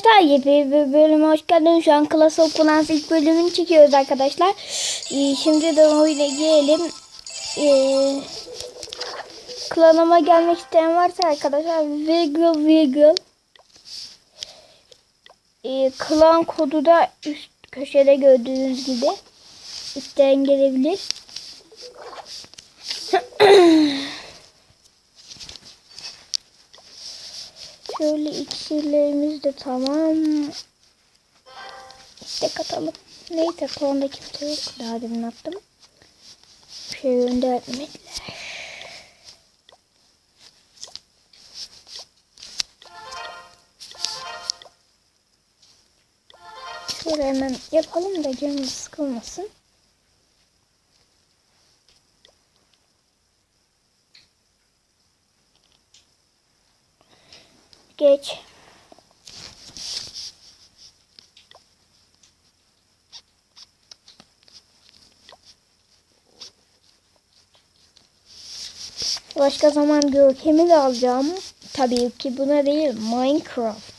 arkadaşlar yepyeni bir bölüme hoş geldiniz. Şu an Clash of Clans ilk bölümünü çekiyoruz arkadaşlar. Ee, şimdi de oyuna girelim. Ee, klanıma gelmek isteyen varsa arkadaşlar virgül virgül ee, klan kodu da üst köşede gördüğünüz gibi üstten gelebilir. Şöyle iksirlerimiz de tamam. İşte katalım. Neyse klonda kimse yok. Daha demin attım. Bir şey göndermediler. Şöyle hemen yapalım da canımız sıkılmasın. Geç. Başka zaman Görkem'i de alacağım. Tabii ki buna değil Minecraft.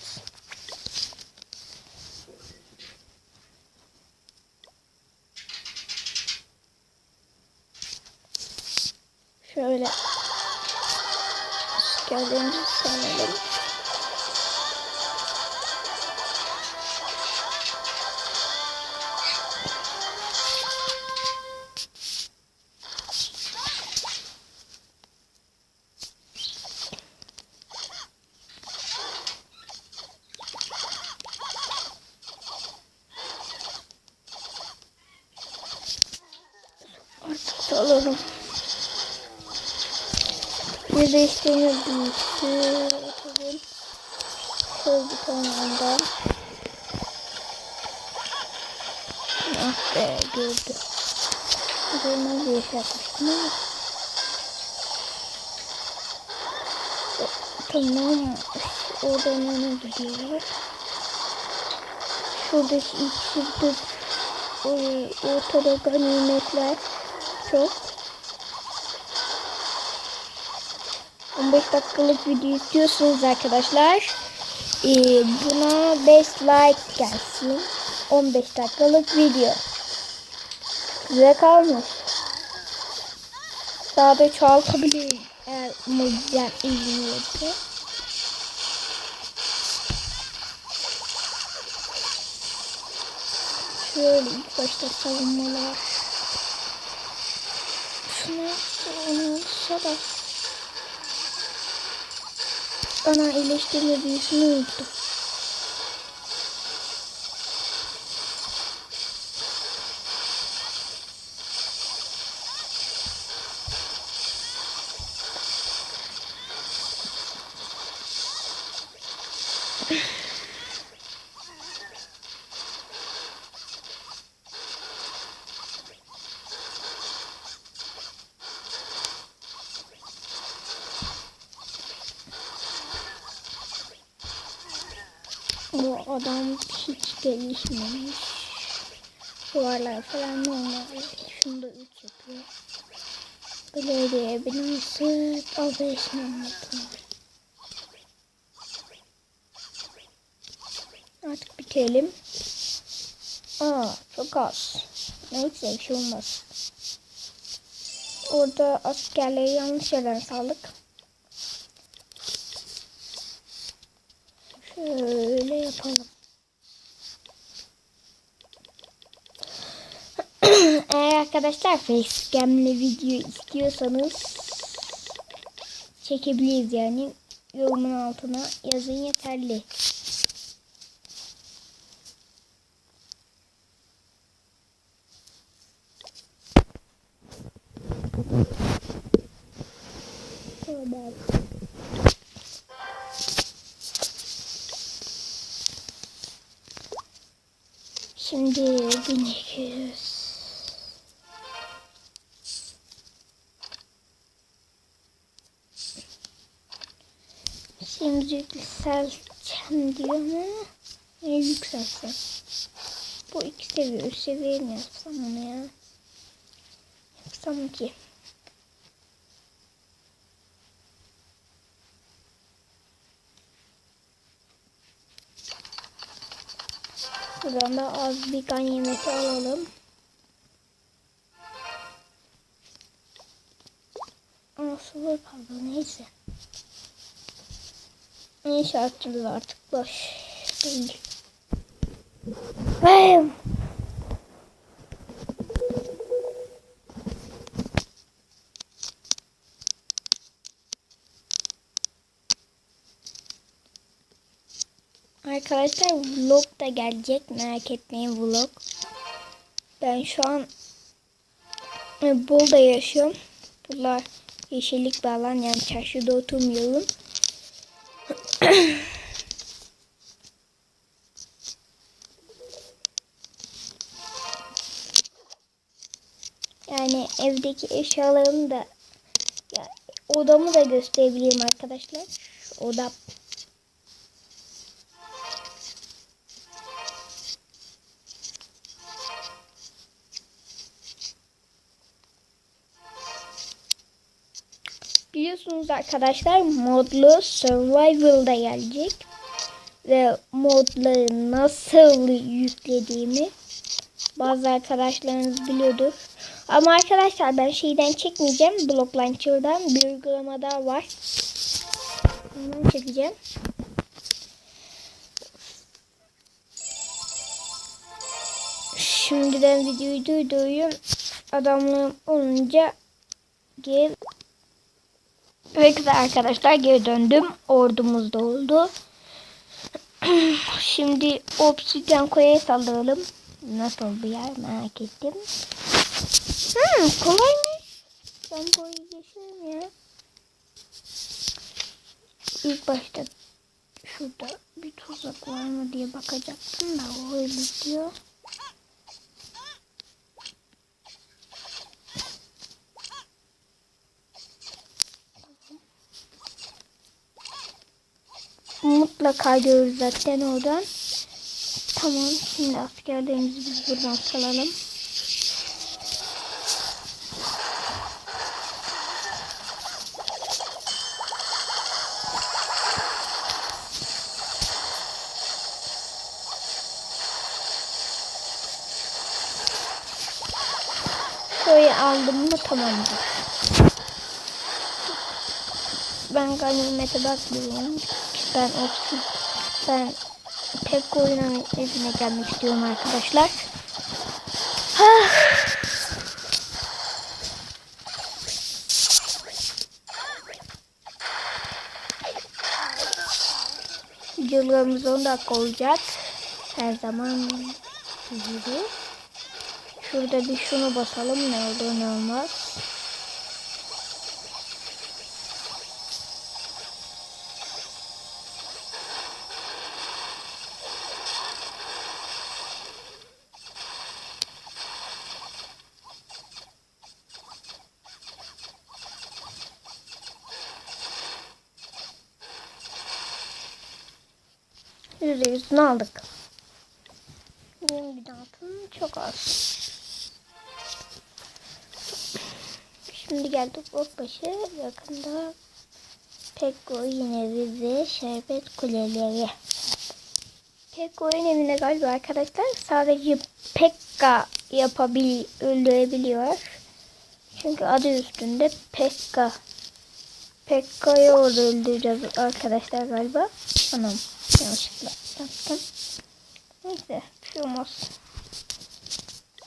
Şöyle geldiğimizi sanalım. Alalım. Bir de istediğimiz büyüsü atalım. Şöyle bir tane ondan. Ah be gördü. Üzerine bir şey yapmıştım ama. Tamam. Oradan öne gidiyorlar. Şurada ikisi ortada ganimetler çok. 15 dakikalık video istiyorsunuz arkadaşlar. Ee, buna 5 like gelsin. 15 dakikalık video. Size kalmış. Daha da çoğaltabilirim. Eğer mucizen izin. Şöyle ilk başta savunmalar. Şuna onu olsa da. Ana iyileştirme büyüsünü unuttum. Bu adam hiç gelişmemiş. Duvarlar falan normal. Şunu da 3 yapıyor. Belediye binası alışma altına. Artık bitirelim. Aa çok az. Neyse bir şey olmaz. Orada askerleri yanlış yerden saldık. Şöyle yapalım. Eğer arkadaşlar facecam'le video istiyorsanız çekebiliriz yani. Yorumun altına yazın yeterli. Tamam. Şimdi 1200 Şimdi yükselteceğim diyor mu? Ne yükselsem? Bu iki seviye, üç seviye mi yapsam onu ya? Yapsam ki. Buradan da az bir kan yemesi alalım. Sıvır kaldı neyse. İnşaatçımız artık boş değil. Vayım. Arkadaşlar vlog da gelecek. Merak etmeyin vlog. Ben şu an e, Bolu'da yaşıyorum. Buralar yeşillik bir alan yani çarşıda oturmuyorum. Yani evdeki eşyalarımı da ya, odamı da gösterebilirim arkadaşlar. Şu Odam. Biliyorsunuz arkadaşlar modlu survival'da gelecek. Ve modları nasıl yüklediğimi bazı arkadaşlarınız biliyordur. Ama arkadaşlar ben şeyden çekmeyeceğim. Block Launcher'dan bir uygulama var. Ondan çekeceğim. Şimdiden videoyu duyduruyorum. Adamlığım olunca gel ve güzel arkadaşlar geri döndüm. Ordumuz da oldu. Şimdi obsidyen koyaya saldıralım. Nasıl bir yer merak ettim. Hmm, kolaymış. Ben boyu geçerim ya. İlk başta şurada bir tuzak var mı diye bakacaktım da o öyle diyor. Mutlaka görürüz zaten oradan. Tamam şimdi askerlerimizi biz buradan salalım. Şöyle aldım mı tamamdır. Ben ganimete bakmıyorum. Ben opsi ben pek oyunun evine gelmek istiyorum arkadaşlar. Ah. Videolarımız 10 dakika olacak. Her zaman gibi. Şurada bir şunu basalım ne olur ne olmaz. Yüzde yüzünü aldık. Benim binatım çok az. Şimdi geldik Bokbaşı. Yakında Pekko yine bize şerbet kuleleri. Pekko'nun evine galiba arkadaşlar sadece Pekka yapabil öldürebiliyor. Çünkü adı üstünde Pekka. Pekka'yı orada öldüreceğiz arkadaşlar galiba. Anam yanlışlıkla yaptım. Neyse bir şey olmaz.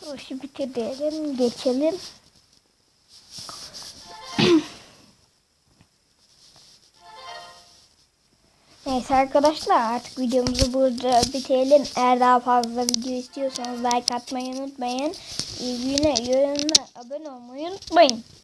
Savaşı bitirelim. Geçelim. Neyse arkadaşlar artık videomuzu burada bitirelim. Eğer daha fazla video istiyorsanız like atmayı unutmayın. İyi günler, yorumlar, abone olmayı unutmayın.